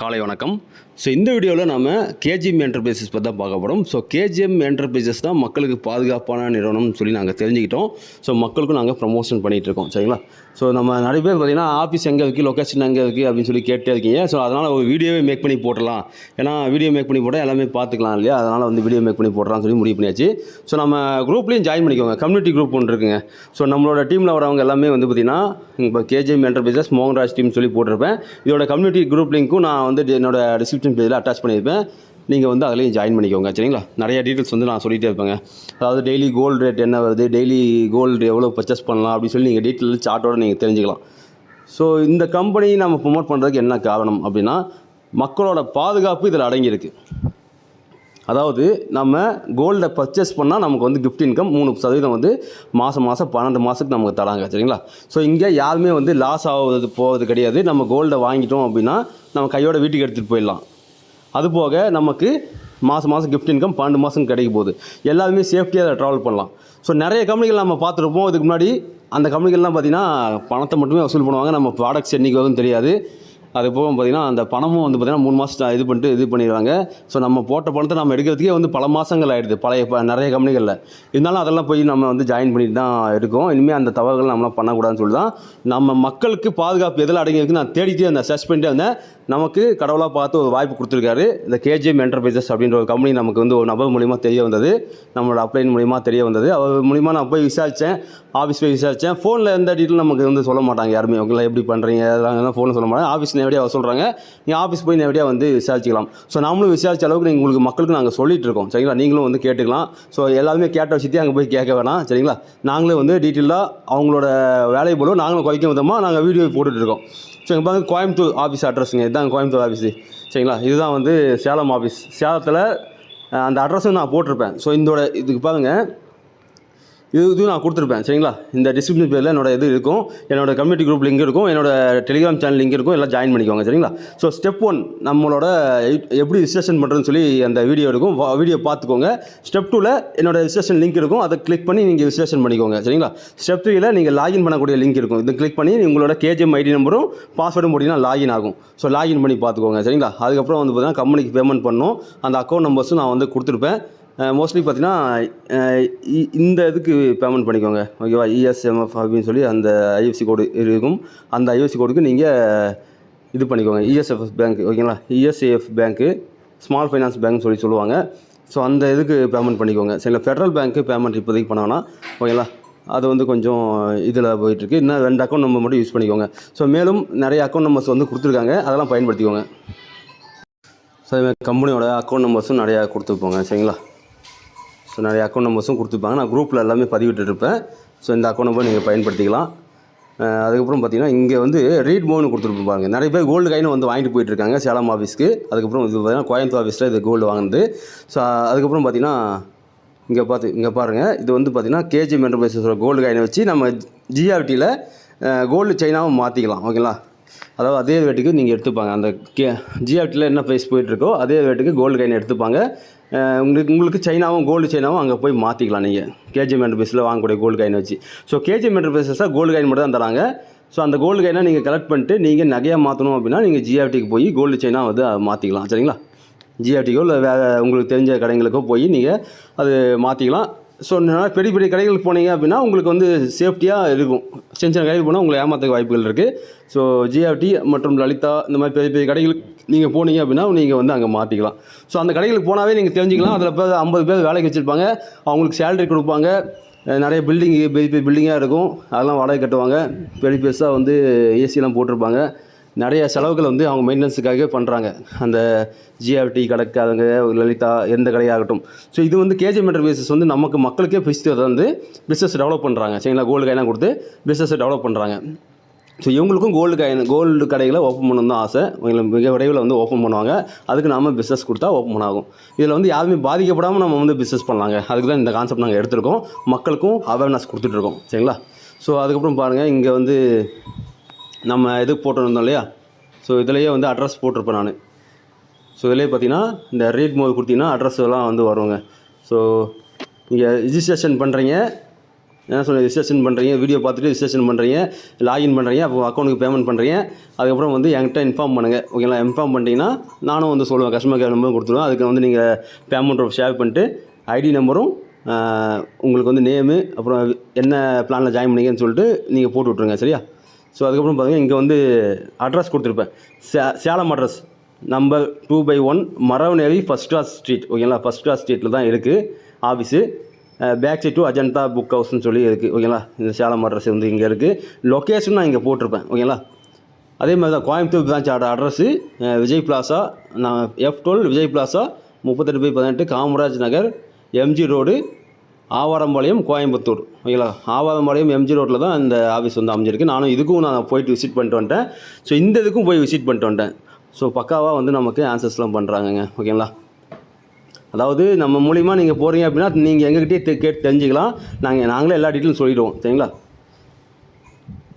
காலை வணக்கம். ஸோ இந்த வீடியோவில் நம்ம கேஜிஎம் என்டர்பிரைசஸ் பற்றி தான் பார்க்க போகிறோம் ஸோ கேஜிஎம் என்டர்பிரைசஸ் தான் மக்களுக்கு பாதுகாப்பான நிறுவனம்னு சொல்லி நாங்கள் தெரிஞ்சுக்கிட்டோம். ஸோ மக்களுக்கும் நாங்கள் ப்ரமோஷன் பண்ணிகிட்டு இருக்கோம். சரிங்களா? ஸோ நம்ம நிறைய பேர் பார்த்தீங்கன்னா ஆஃபீஸ் எங்கே இருக்குது லொக்கேஷன் எங்கே இருக்குது அப்படின்னு சொல்லி கேட்டே இருக்கீங்க. ஸோ அதனால் ஒரு வீடியோவே மேக் பண்ணி போட்டலாம் ஏன்னா வீடியோ மேக் பண்ணி போட்டால் எல்லாமே பார்த்துக்கலாம் இல்லையா? அதனால் வந்து வீடியோ மேக் பண்ணி போடுறான்னு சொல்லி முடிவு பண்ணியாச்சு. ஸோ நம்ம குரூப்லேயும் ஜாயின் பண்ணிக்கோங்க. கம்யூனிட்டி குரூப் ஒன்று இருக்குங்க. ஸோ நம்மளோட டீமில் வரவங்க எல்லாமே வந்து பார்த்திங்கன்னா இப்போ கேஜிஎம் என்டர்பிரைசஸ் மோகன்ராஜ் டீம் சொல்லி போட்டிருப்பேன். இதோட கம்யூனிட்டி குரூப் லிங்க்கும் நான் வந்து என்னோட டிஸ்கிரிப்ஷன் பேஜில் அட்டாச் பண்ணியிருப்பேன். நீங்கள் வந்து அதுலேயும் ஜாயின் பண்ணிக்கோங்க சரிங்களா? நிறைய டீட்டெயில்ஸ் வந்து நான் சொல்லிகிட்டே இருப்பேங்க. அதாவது டெய்லி கோல்டு ரேட் என்ன வருது டெய்லி கோல்டு எவ்வளோ பர்ச்சேஸ் பண்ணலாம் அப்படின்னு சொல்லி நீங்கள் டீட்டெயில் சார்ட்டோட நீங்கள் தெரிஞ்சுக்கலாம். ஸோ இந்த கம்பெனி நம்ம ப்ரொமோட் பண்ணுறதுக்கு என்ன காரணம் அப்படின்னா மக்களோட பாதுகாப்பு இதில் அடங்கியிருக்கு. அதாவது நம்ம கோல்டை பர்ச்சேஸ் பண்ணால் நமக்கு வந்து கிஃப்ட் இன்கம் மூணு சதவீதம் வந்து மாதம் மாதம் பன்னெண்டு மாதத்துக்கு நமக்கு தராங்க சரிங்களா? ஸோ இங்கே யாருமே வந்து லாஸ் ஆகுது போகிறது கிடையாது. நம்ம கோல்டை வாங்கிட்டோம் அப்படின்னா நம்ம கையோட வீட்டுக்கு எடுத்துகிட்டு போயிடலாம். அதுபோக நமக்கு மாதம் மாதம் கிஃப்ட் இன்கம் பன்னெண்டு மாதம் கிடைக்க போகுது. எல்லாருமே சேஃப்டியாக அதை ட்ராவல் பண்ணலாம். ஸோ நிறைய கம்பெனிகள் நம்ம பார்த்துருப்போம். இதுக்கு முன்னாடி அந்த கம்பெனிகள்லாம் பார்த்திங்கன்னா பணத்தை மட்டுமே வசூல் பண்ணுவாங்க. நம்ம ப்ராடக்ட்ஸ் என்றைக்கு வரும்னு தெரியாது. அது போக பார்த்திங்கன்னா அந்த பணமும் வந்து பார்த்திங்கன்னா மூணு மாதம் இது பண்ணிட்டு இது பண்ணிடுவாங்க ஸோ நம்ம போட்ட பணத்தை நம்ம எடுக்கிறதுக்கே வந்து பல மாதங்கள் ஆகிடுது பழைய ப நிறைய கம்பெனிகளில். இருந்தாலும் அதெல்லாம் போய் நம்ம வந்து ஜாயின் பண்ணிட்டு தான் இருக்கோம். இனிமேல் அந்த தவறுகள் நம்மளாம் பண்ணக்கூடாதுன்னு சொல்லி தான் நம்ம மக்களுக்கு பாதுகாப்பு எதில் அடங்கி இருக்குன்னு நான் தேடிட்டே அந்த சர்ச் பண்ணிட்டே இருந்தேன் நமக்கு கடவுளாக பார்த்து ஒரு வாய்ப்பு கொடுத்துருக்காரு. இந்த கேஜிஎம் என்டர்பிரைசஸ் அப்படின்ற ஒரு கம்பெனி நமக்கு வந்து ஒரு நபர் மூலிமா தெரிய வந்தது. நம்மளோட அப்ளைன் மூலிமா தெரிய வந்தது. அவர் மூலிமா நான் போய் விசாரித்தேன் ஆஃபீஸ் போய் விசாரித்தேன் ஃபோனில் எந்த டீட்டெயில் நமக்கு வந்து சொல்ல மாட்டாங்க யாருமே. உங்களை எப்படி பண்ணுறீங்க அதெல்லாம் ஃபோனில் சொல்ல மாட்டாங்க. ஆஃபீஸ் நேரடியாக சொல்கிறாங்க நீங்கள் ஆஃபீஸ் போய் நேரடியாக வந்து விசாரிச்சிக்கலாம். ஸோ நாமளும் விசாரிச்ச அளவுக்கு நீங்கள் உங்களுக்கு மக்களுக்கு நாங்கள் சொல்லிட்டு இருக்கோம். சரிங்களா? நீங்களும் வந்து கேட்டுக்கலாம். ஸோ எல்லாருமே கேட்ட விஷயத்தையும் அங்கே போய் கேட்க வேணாம். சரிங்களா? நாங்களே வந்து டீட்டெயிலாக அவங்களோட வேலையை போலும் நாங்களும் குறைக்க விதமாக நாங்கள் வீடியோ போட்டுட்ருக்கோம் ஸோ எங்கள் பாருங்க கோயம்புத்தூர் ஆஃபீஸ் அட்ரஸுங்க இதுதான் கோயம்புத்தூர் ஆஃபீஸு சரிங்களா? இதுதான் வந்து சேலம் ஆஃபீஸ் சேலத்தில் அந்த அட்ரஸும் நான் போட்டிருப்பேன். ஸோ இதோட இதுக்கு பாருங்கள் இது இதுவும் நான் கொடுத்துருப்பேன் சரிங்களா? இந்த டிஸ்கிரிப்ஷன் பேரில் என்னோட இது இருக்கும் என்னோட கம்யூனிட்டி குரூப் லிங்க் இருக்கும் என்னோட டெலிகிராம் சேனல் லிங்க் இருக்கும் எல்லாம் ஜாயின் பண்ணிக்கோங்க சரிங்களா? ஸோ ஸ்டெப் ஒன் நம்மளோட எப்படி ரிஜிஸ்ட்ரேஷன் பண்ணுறதுன்னு சொல்லி அந்த வீடியோ இருக்கும் வீடியோ பார்த்துக்கோங்க. ஸ்டெப் டூவில் என்னோட ரிஜிஸ்ட்ரேஷன் லிங்க் இருக்கும் அதை கிளிக் பண்ணி நீங்கள் ரிஜிஸ்ட்ரேஷன் பண்ணிக்கோங்க சரிங்களா? ஸ்டெப் த்ரீயில் நீங்கள் லாகின் பண்ணக்கூடிய லிங்க் இருக்கும். இது கிளிக் பண்ணி உங்களோட கேஜிஎம் ஐடி நம்பரும் பாஸ்வேர்டும் போட்டிங்கன்னா லாகின் ஆகும். ஸோ லாகின் பண்ணி பார்த்துக்கோங்க சரிங்களா? அதுக்கப்புறம் வந்து பார்த்தீங்கன்னா கம்பெனிக்கு பேமெண்ட் பண்ணணும். அந்த அக்கௌண்ட் நம்பர்ஸும் நான் வந்து கொடுத்துருப்பேன். மோஸ்ட்லி பார்த்தீங்கன்னா இ- இந்த இதுக்கு பேமெண்ட் பண்ணிக்கோங்க. ஓகேவா இஎஸ்எம்எஃப் அப்படின்னு சொல்லி அந்த ஐஎஃப்சி கோடு இருக்கும். அந்த ஐஎஃப்சி கோடுக்கு நீங்கள் இது பண்ணிக்கோங்க. இஎஸ்எஃப்எஸ் பேங்க் ஓகேங்களா இஎஸ்ஏஎஃப் பேங்க்கு ஸ்மால் ஃபைனான்ஸ் பேங்க் சொல்லி சொல்லுவாங்க. ஸோ அந்த இதுக்கு பேமெண்ட் பண்ணிக்கோங்க. சரிங்களா ஃபெடரல் பேங்க்கு பேமெண்ட் இப்போதைக்கு பண்ணோன்னா ஓகேங்களா அது வந்து கொஞ்சம் இதில் போயிட்டுருக்கு. இன்னும் ரெண்டு அக்கௌண்ட் நம்பர் மட்டும் யூஸ் பண்ணிக்கோங்க. ஸோ மேலும் நிறைய அக்கௌண்ட் நம்பர்ஸ் வந்து கொடுத்துருக்காங்க. அதெல்லாம் பயன்படுத்திக்கோங்க. ஸோ கம்பெனியோட அக்கௌண்ட் நம்பர்ஸும் நிறையா கொடுத்துருப்போங்க சரிங்களா? ஸோ நிறைய அக்கௌண்ட் நம்பர்ஸும் கொடுத்துருப்பாங்க. நான் குரூப்பில் எல்லாமே பதிவிட்டுருப்பேன். ஸோ இந்த அக்கௌண்ட் நம்பர் நீங்கள் பயன்படுத்திக்கலாம். அதுக்கப்புறம் பார்த்தீங்கன்னா இங்கே வந்து ரீட் மோனு கொடுத்துருப்பாங்க நிறைய பேர் கோல்டு காயினும் வந்து வாங்கிட்டு போயிட்டுருக்காங்க சேலம் ஆஃபீஸ்க்கு அதுக்கப்புறம் இது பார்த்தீங்கன்னா கோயம்புத்தூர் ஆஃபீஸில் இது கோல்டு வாங்குது ஸோ அதுக்கப்புறம் பார்த்தீங்கன்னா இங்கே பார்த்து இங்கே பாருங்கள் இது வந்து பார்த்திங்கன்னா கேஜி என்டர்பிரைசஸோட கோல்டு காயினை வச்சு நம்ம ஜிஆர்டியில் கோல்டு செயினாகவும் மாற்றிக்கலாம் ஓகேங்களா அதாவது அதே ரேட்டுக்கு நீங்கள் எடுத்துப்பாங்க. அந்த கே ஜிஆர்டியில் என்ன ப்ரைஸ் போயிட்டுருக்கோ அதே ரேட்டுக்கு கோல்டு காயின் எடுத்துப்பாங்க. உங்களுக்கு உங்களுக்கு சைனாவும் கோல்டு சைனாவும் அங்கே போய் மாற்றிக்கலாம் நீங்கள் கேஜிஎம் என்டர்பிரைஸில் வாங்கக்கூடிய கோல்டு காயின் வச்சு. ஸோ கேஜிஎம் என்டர்பிரைஸஸாக கோல்டு காயின் மட்டும் தான் தராங்க. ஸோ அந்த கோல்டு காயினை நீங்கள் கலெக்ட் பண்ணிட்டு நீங்கள் நகையாக மாற்றணும் அப்படின்னா நீங்கள் ஜிஆர்டிக்கு போய் கோல்டு செயினாக வந்து மாற்றிக்கலாம் சரிங்களா? ஜிஆர்டிக்கோ இல்லை வேறு உங்களுக்கு தெரிஞ்ச கடைங்களுக்கோ போய் நீங்கள் அது மாற்றிக்கலாம் ஸோ நிறைய பெரிய பெரிய கடைகளுக்கு போனீங்க அப்படின்னா உங்களுக்கு வந்து சேஃப்டியாக இருக்கும். சின்ன சின்ன கடைகள் போனால் உங்களை ஏமாத்துக்கு வாய்ப்புகள் இருக்குது ஸோ ஜிஆர்டி மற்றும் லலிதா இந்த மாதிரி பெரிய பெரிய கடைகளுக்கு நீங்கள் போனீங்க அப்படின்னா நீங்கள் வந்து அங்கே மாற்றிக்கலாம் ஸோ அந்த கடைகளுக்கு போனாவே நீங்கள் தெரிஞ்சுக்கலாம். அதில் பேர் ஐம்பது பேர் வேலைக்கு வச்சுருப்பாங்க. அவங்களுக்கு சேலரி கொடுப்பாங்க. நிறைய பில்டிங் பெரிய பெரிய பில்டிங்காக இருக்கும். அதெல்லாம் வாடகை கட்டுவாங்க. பெரிய பெருசாக வந்து ஏசிலாம் போட்டிருப்பாங்க. நிறைய செலவுகள் வந்து அவங்க மெயின்டெனன்ஸுக்காகவே பண்ணுறாங்க அந்த ஜிஆர்டி அதுங்க லலிதா எந்த கடையாகட்டும். ஸோ இது வந்து கேஜிஎம் என்டர்பிரைசஸ் வந்து நமக்கு மக்களுக்கே பிடிச்சதை வந்து பிஸ்னஸ் டெவலப் பண்ணுறாங்க சரிங்களா? கோல்டு காயினாக கொடுத்து பிஸ்னஸை டெவலப் பண்ணுறாங்க ஸோ இவங்களுக்கும் கோல்டு கை கோல்டு கடைகளை ஓப்பன் பண்ணணும் தான் ஆசை. இவங்களுக்கு மிக விரைவில் வந்து ஓப்பன் பண்ணுவாங்க. அதுக்கு நாம் பிஸ்னஸ் கொடுத்தா ஓப்பன் ஆகும். இதில் வந்து யாருமே பாதிக்கப்படாமல் நம்ம வந்து பிஸ்னஸ் பண்ணலாங்க. அதுக்கு தான் இந்த கான்செப்ட் நாங்கள் எடுத்திருக்கோம். மக்களுக்கும் அவேர்னஸ் கொடுத்துட்ருக்கோம் சரிங்களா? ஸோ அதுக்கப்புறம் பாருங்கள் இங்கே வந்து நம்ம இது போட்டிருந்தோம் இல்லையா? ஸோ இதுலேயே வந்து அட்ரஸ் போட்டிருப்பேன் நான். ஸோ இதுலேயே பார்த்தீங்கன்னா இந்த ரீட் மோது கொடுத்தீங்கன்னா அட்ரஸ் எல்லாம் வந்து வருவாங்க ஸோ நீங்கள் ரிஜிஸ்ட்ரேஷன் பண்ணுறீங்க என்ன சொல்ல ரிஜிஸ்ட்ரேஷன் பண்ணுறீங்க வீடியோ பார்த்துட்டு ரிஜிஸ்ட்ரேஷன் பண்ணுறீங்க லாகின் பண்ணுறீங்க அப்போ அக்கௌண்ட்டுக்கு பேமெண்ட் பண்ணுறீங்க அதுக்கப்புறம் வந்து என்கிட்ட இன்ஃபார்ம் பண்ணுங்கள் ஓகேங்களா இன்ஃபார்ம் பண்ணிட்டீங்கன்னா நானும் வந்து சொல்லுவேன். கஸ்டமர் கேர் நம்பரும் கொடுத்துருவேன். அதுக்கு வந்து நீங்கள் பேமெண்ட் ஷேர் பண்ணிட்டு ஐடி நம்பரும் உங்களுக்கு வந்து நேமு அப்புறம் என்ன பிளானில் ஜாயின் பண்ணீங்கன்னு சொல்லிட்டு நீங்கள் போட்டு விட்ருங்க சரியா? ஸோ அதுக்கப்புறம் பார்த்தீங்கன்னா இங்கே வந்து அட்ரஸ் கொடுத்துருப்பேன். சே Salem address number two by one Maravaneri first class street ஓகேங்களா ஃபஸ்ட் கிளாஸ் ஸ்ட்ரீட்டில் தான் இருக்குது office back side to Ajantha book ஹவுஸ்னு சொல்லி இருக்குது ஓகேங்களா இந்த சேலம் அட்ரஸ் வந்து இங்கே இருக்குது லொக்கேஷன் நான் இங்கே போட்டிருப்பேன். ஓகேங்களா அதே மாதிரி தான் கோயம்புத்தூர் பிரான்ச்சோட அட்ரஸ்ஸு விஜய் பிளாசா நான் எஃப் டுவெல் விஜய் பிளாசா முப்பத்தெட்டு பை பதினெட்டு காமராஜ் நகர் எம்ஜி ரோடு ஆவாரம்பாளையம் கோயம்புத்தூர். ஓகேங்களா? ஆவாரம்பாளையம் எம்ஜி ரோட்டில் தான் இந்த ஆஃபீஸ் வந்து அமைஞ்சிருக்கு. நானும் இதுக்கும் நான் போயிட்டு விசிட் பண்ணிட்டு வந்துட்டேன். ஸோ இந்த இதுக்கும் போய் விசிட் பண்ணிட்டு வந்துட்டேன். ஸோ பக்காவாக வந்து நமக்கு ஆன்சர்ஸ்லாம் பண்ணுறாங்கங்க ஓகேங்களா? அதாவது நம்ம மூலிமா நீங்கள் போகிறீங்க அப்படின்னா நீங்கள் எங்ககிட்டயே கேட்டு தெரிஞ்சுக்கலாம். நாங்கள் நாங்களே எல்லா டீட்டெயிலும் சொல்லிடுவோம். சரிங்களா?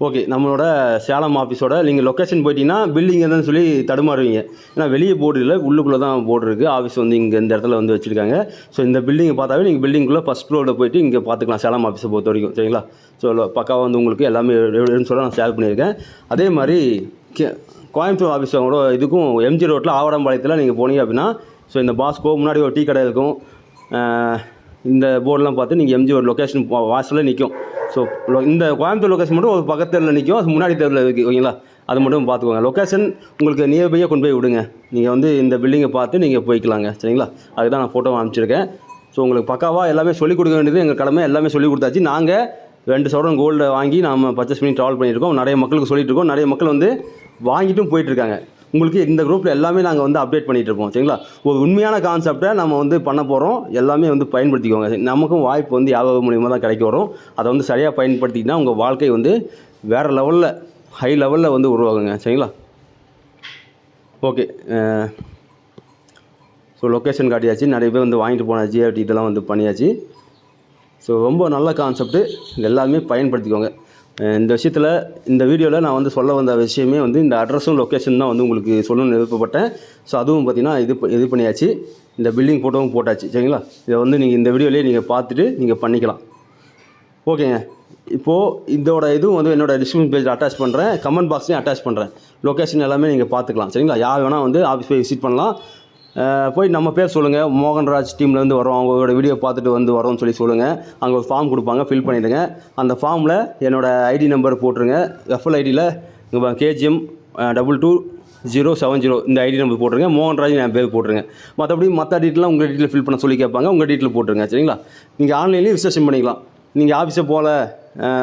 ஓகே நம்மளோட சேலம் ஆஃபீஸோட நீங்கள் லொக்கேஷன் போயிட்டீங்கன்னா பில்டிங் தான் சொல்லி தடுமாறுவீங்க. ஏன்னா வெளியே போர்டு இல்லை உள்ளுக்குள்ளே தான் போர்டு இருக்குது ஆஃபீஸ் வந்து இங்கே இந்த இடத்துல வந்து வச்சுருக்காங்க. ஸோ இந்த பில்டிங்கை பார்த்தாவே நீங்கள் பில்டிங்குள்ளே ஃபஸ்ட் ஃப்ளோரில் போயிட்டு இங்கே பார்த்துக்கலாம் சேலம் ஆஃபீஸை பொறுத்த வரைக்கும் சரிங்களா ஸோ பக்காவாக வந்து உங்களுக்கு எல்லாமே எப்படின்னு சொல்ல நான் ஷேர் பண்ணியிருக்கேன். அதே மாதிரி கே கோயம்புத்தூர் ஆஃபீஸோட இதுக்கும் எம்ஜி ரோட்டில் ஆவடம்பாளையத்தில் நீங்கள் போனீங்க அப்படின்னா ஸோ இந்த பாஸ்கோ முன்னாடி ஒரு டீ கடை இருக்கும். இந்த போர்டெலாம் பார்த்து நீங்கள் எம்ஜி ஒரு லொக்கேஷன் வாசலில் நிற்கும் ஸோ இந்த கோயம்புத்தூர் லொக்கேஷன் மட்டும் ஒரு பக்கத்து தெருவில் நிற்கும் அது முன்னாடி தெருவில் இருக்குது ஓகேங்களா? அது மட்டும் பார்த்துக்கோங்க. லொக்கேஷன் உங்களுக்கு நியர்பையாக கொண்டு போய் விடுங்க. நீங்கள் வந்து இந்த பில்டிங்கை பார்த்து நீங்கள் போய்க்கலாங்க சரிங்களா? அதுக்கு தான் நான் ஃபோட்டோ அனுப்பிச்சிருக்கேன். ஸோ உங்களுக்கு பக்காவாக எல்லாமே சொல்லிக் கொடுக்க வேண்டியது எங்கள் கடமை எல்லாமே சொல்லிக் கொடுத்தாச்சு. நாங்கள் ரெண்டு சவரன் கோல்டை வாங்கி நம்ம பர்ச்சேஸ் பண்ணி ட்ராவல் பண்ணியிருக்கோம் நிறைய மக்களுக்கு சொல்லிட்டு இருக்கோம். நிறைய மக்கள் வந்து வாங்கிட்டும் போயிட்டுருக்காங்க உங்களுக்கு இந்த குரூப்பில் எல்லாமே நாங்கள் வந்து அப்டேட் பண்ணிகிட்டு இருப்போம் சரிங்களா? ஒரு உண்மையான கான்செப்டை நம்ம வந்து பண்ண போகிறோம் எல்லாமே வந்து பயன்படுத்திக்கோங்க. நமக்கும் வாய்ப்பு வந்து யாவது மூலியமாக தான் கிடைக்க வரும். அதை வந்து சரியாக பயன்படுத்திக்கிட்டால் உங்கள் வாழ்க்கை வந்து வேறு லெவலில் ஹை லெவலில் வந்து உருவாகுங்க சரிங்களா? ஓகே ஸோ லொக்கேஷன் காட்டியாச்சு. நிறைய பேர் வந்து வாங்கிட்டு போனாச்சு அப்படி இதெல்லாம் வந்து பண்ணியாச்சு. ஸோ ரொம்ப நல்ல கான்செப்ட்டு எல்லாமே பயன்படுத்திக்கோங்க. இந்த விஷயத்தில் இந்த வீடியோவில் நான் வந்து சொல்ல வந்த விஷயமே வந்து இந்த அட்ரஸும் லொக்கேஷன் தான் வந்து உங்களுக்கு சொல்லணும்னு விருப்பப்பட்டேன். ஸோ அதுவும் பார்த்திங்கன்னா இது இது பண்ணியாச்சு. இந்த பில்டிங் ஃபோட்டோவும் போட்டாச்சு. சரிங்களா? இதை வந்து நீங்கள் இந்த வீடியோலேயே நீங்கள் பார்த்துட்டு நீங்கள் பண்ணிக்கலாம். ஓகேங்க. இப்போது இதோட இதுவும் வந்து என்னோடய டிஸ்கிரிப்ஷன் பேஜில் அட்டாச் பண்ணுறேன் கமெண்ட் பாக்ஸ்லேயும் அட்டாச் பண்ணுறேன் லொக்கேஷன் எல்லாமே நீங்கள் பார்த்துக்கலாம். சரிங்களா? யார் வேணால் வந்து ஆஃபீஸ் போய் விசிட் பண்ணலாம். போய் நம்ம பேர் சொல்லுங்கள் மோகன்ராஜ் டீம்லேருந்து வரோம் அவங்களோட வீடியோ பார்த்துட்டு வந்து வரோம்னு சொல்லி சொல்லுங்கள் அங்கே ஒரு ஃபார்ம் கொடுப்பாங்க. ஃபில் பண்ணிவிடுங்க அந்த ஃபார்மில் என்னோடய ஐடி நம்பர் போட்டுருங்க. எஃப்எல் ஐடியில் KGM double two zero seven zero இந்த ஐடி நம்பர் போட்டுருங்க. மோகன்ராஜ் என் பேர் போட்டுருங்க. மற்றபடி மற்ற டீட்டெயிலாம் உங்கள் டீட்டெயில் ஃபில் பண்ண சொல்லி கேட்பாங்க. உங்கள் டீட்டெயில் போட்டுருங்க. சரிங்களா? நீங்கள் ஆன்லைன்லேயும் ரிஜிஸ்ட்ரேஷன் பண்ணிக்கலாம். நீங்கள் ஆஃபீஸை போகல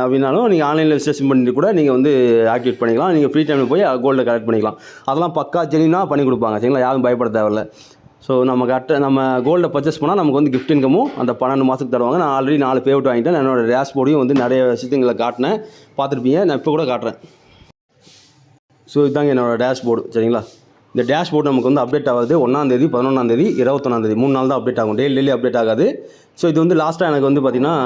அப்படின்னாலும் நீங்கள் ஆன்லைனில் ரிஜிஸ்ட்ரேஷன் பண்ணிட்டு கூட நீங்கள் வந்து ஆக்டிவேட் பண்ணிக்கலாம். நீங்கள் ஃப்ரீ டைமில் போய் கோல்டை கலெக்ட் பண்ணிக்கலாம். அதெல்லாம் பக்கா ஜெனினாக பண்ணி கொடுப்பாங்க. சரிங்களா? யாரும் பயப்பட தேவையில்ல. ஸோ நம்ம கரெக்டாக நம்ம கோல்டை பர்ச்சேஸ் பண்ணால் நமக்கு வந்து கிஃப்ட் இன்கமும் அந்த பன்னெண்டு மாதத்துக்கு தருவாங்க. நான் ஆல்ரெடி நாலு பேவுட் வாங்கிட்டேன். என்னோட டேஷ்போர்டையும் வந்து நிறைய விஷயங்களை காட்டினேன். பார்த்துருப்பீங்க. நான் இப்போ கூட காட்டுறேன். ஸோ இதுதாங்க என்னோடய டேஷ்போர்டு சரிங்களா? இந்த டேஷ்போர்டு நமக்கு வந்து அப்டேட் ஆகுது. ஒன்றாந்தேதி பதினொன்றாந்தேதி இருபத்தொன்னாந்தேதி மூணு நாள் தான் அப்டேட் ஆகும். டெய்லி டெய்லி அப்டேட் ஆகாது. ஸோ இது வந்து லாஸ்ட்டாக எனக்கு வந்து பார்த்திங்கன்னா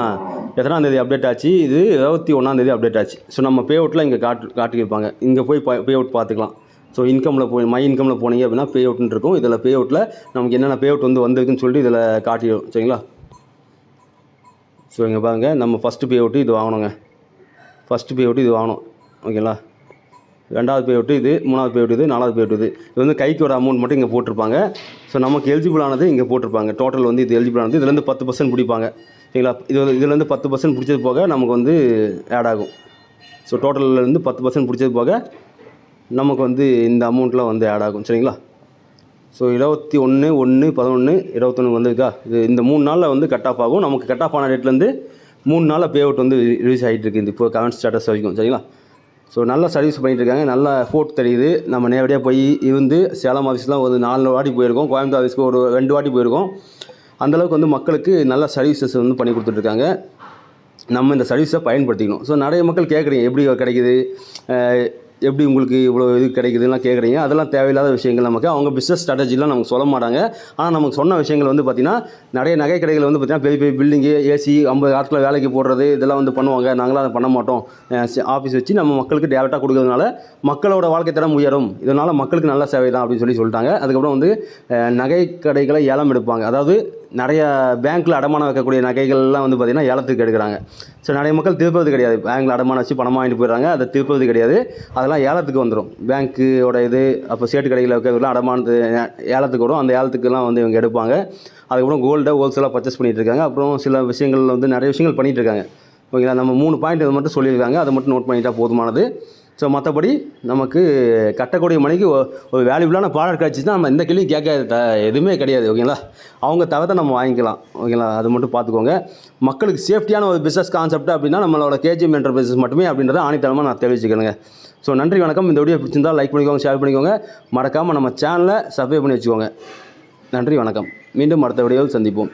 எத்தனாந்தேதி அப்டேட் ஆச்சு? இது இருபத்தி ஒன்றாந்தேதி அப்டேட் ஆச்சு. ஸோ நம்ம பே அவுட்டில் இங்கே காட்டு காட்டியிருப்பாங்க. இங்கே போய் பே அவுட் பார்த்துக்கலாம். ஸோ இன்கமில் போய் மை இன்கமில் போனீங்க அப்படின்னா பே அவுட்னு இருக்கும். இதில் பே அவுட்டில் நமக்கு என்னென்ன பே அவுட் வந்து வந்திருக்குன்னு சொல்லிட்டு இதில் காட்டிடும் சரிங்களா? ஸோ இங்கே பாருங்கள் நம்ம ஃபஸ்ட்டு பே அவுட்டு இது வாங்கணுங்க. ஃபஸ்ட்டு பே அவுட்டு இது வாங்கணும். ஓகேங்களா ரெண்டாவது பே அவுட்டு இது மூணாவது பே அவுட் இது நாலாவது பே அவுட் இது. இது வந்து கைக்கு வர அமௌண்ட் மட்டும் இங்கே போட்டிருப்பாங்க. ஸோ நமக்கு எலிஜிபிள் ஆனது இங்கே போட்டிருப்பாங்க. டோட்டல் வந்து இது எலிஜிபிள் ஆனது இதுலேருந்து பத்து பர்சன்ட் பிடிப்பாங்க. சரிங்களா? இது வந்து இதுலேருந்து பத்து பர்சன்ட் பிடிச்சது போக நமக்கு வந்து ஆட் ஆகும். ஸோ டோட்டல்லேருந்து பத்து பர்சன்ட் பிடிச்சது போக நமக்கு வந்து இந்த அமௌண்ட்லாம் வந்து ஆட் ஆகும். சரிங்களா? ஸோ இருபத்தி ஒன்று ஒன்று பதினொன்று இருபத்தொன்று வந்திருக்கா? இது இந்த மூணு நாளில் வந்து கட் ஆஃப் ஆகும். நமக்கு கட் ஆஃப் ஆன டேட்லேருந்து மூணு நாளில் பே அவுட் வந்து ரிலீஸ் ஆகிட்டு இருக்குது இந்த இப்போ கரண்ட் ஸ்டேட்டஸ் வரைக்கும். சரிங்களா? ஸோ நல்லா சர்வீஸ் பண்ணிகிட்ருக்காங்க நல்லா ஃபோர்ட் தெரியுது. நம்ம நேரடியாக போய் இருந்து சேலம் ஆஃபீஸ்லாம் ஒரு நாலு வாட்டி போயிருக்கோம். கோயம்புத்தூர் ஆஃபீஸ்க்கு ஒரு ரெண்டு வாட்டி போயிருக்கோம். அந்தளவுக்கு வந்து மக்களுக்கு நல்ல சர்வீசஸ் வந்து பண்ணி கொடுத்துட்ருக்காங்க நம்ம இந்த சர்வீஸை பயன்படுத்திக்கணும். ஸோ நிறைய மக்கள் கேட்குறீங்க எப்படி கிடைக்குது? எப்படி உங்களுக்கு இவ்வளோ இது கிடைக்குதுலாம் கேட்குறீங்க. அதெல்லாம் தேவையில்லாத விஷயங்கள் நமக்கு. அவங்க பிஸ்னஸ் ஸ்ட்ராட்டஜிலாம் நமக்கு சொல்ல மாட்டாங்க. ஆனால் நமக்கு சொன்ன விஷயங்கள் வந்து பார்த்திங்கன்னா நிறைய நகை கடைகள் வந்து பார்த்திங்கன்னா பெரிய பெரிய பில்டிங்கு ஏசி ஐம்பது ஆட்களை வேலைக்கு போடுறது இதெல்லாம் வந்து பண்ணுவாங்க. நாங்களாம் அதை பண்ண மாட்டோம். ஆஃபீஸ் வச்சு நம்ம மக்களுக்கு டேரெக்டாக கொடுக்கறதுனால மக்களோட வாழ்க்கை தரம் உயரும். இதனால் மக்களுக்கு நல்ல சேவை தான் அப்படின்னு சொல்லி சொல்லிட்டாங்க. அதுக்கப்புறம் வந்து நகை கடைகளை ஏலம் எடுப்பாங்க. அதாவது நிறைய பேங்க்கில் அடமானம் வைக்கக்கூடிய நகைகள்லாம் வந்து பார்த்திங்கன்னா ஏலத்துக்கு எடுக்கிறாங்க. ஸோ நிறைய மக்கள் திருப்பது கிடையாது. பேங்க்கில் அடமானம் வச்சு பணமாக வாங்கிட்டு போயிடுறாங்க. அதை திருப்பது கிடையாது. அதெல்லாம் ஏலத்துக்கு வந்துடும் பேங்க்கோட இது அப்போ சேட்டு கடையில் வைக்கிறதுலாம் அடமானத்து ஏலத்துக்கு வரும். அந்த ஏலத்துக்குலாம் வந்து இவங்க எடுப்பாங்க. அதுக்கப்புறம் கோல்டை ஹோல்சேலாக பர்ச்சேஸ் பண்ணிகிட்டு இருக்காங்க அப்புறம் சில விஷயங்கள் வந்து நிறைய விஷயங்கள் பண்ணிகிட்டு இருக்காங்க ஓகேங்களா? நம்ம மூணு பாயிண்ட் இது மட்டும் சொல்லியிருக்காங்க. அதை மட்டும் நோட் பண்ணிட்டால் போதுமானது. ஸோ மற்றபடி நமக்கு கட்டக்கூடிய மணிக்கு ஒரு வேல்யூபிளான ப்ராடக்ட் கிடச்சிச்சுன்னா நம்ம எந்த கேள்வியும் கேட்க த எதுவுமே கிடையாது ஓகேங்களா அவங்க தவிர நம்ம வாங்கிக்கலாம் ஓகேங்களா அது மட்டும் பார்த்துக்கோங்க. மக்களுக்கு சேஃப்டியான ஒரு பிஸ்னஸ் கான்செப்ட் அப்படின்னா நம்மளோட கேஜிஎம் என்டர்பிரைசஸ் மட்டுமே அப்படின்றத ஆணித்தனமாக நான் தெரிவிச்சுக்கிறேங்க. ஸோ நன்றி வணக்கம். இந்த வீடியோ பிடிச்சிருந்தால் லைக் பண்ணிக்கோங்க ஷேர் பண்ணிக்கோங்க. மறக்காமல் நம்ம சேனலை சப்ஸ்கிரைப் பண்ணி வச்சுக்கோங்க. நன்றி வணக்கம். மீண்டும் அடுத்த வீடியோவில் சந்திப்போம்.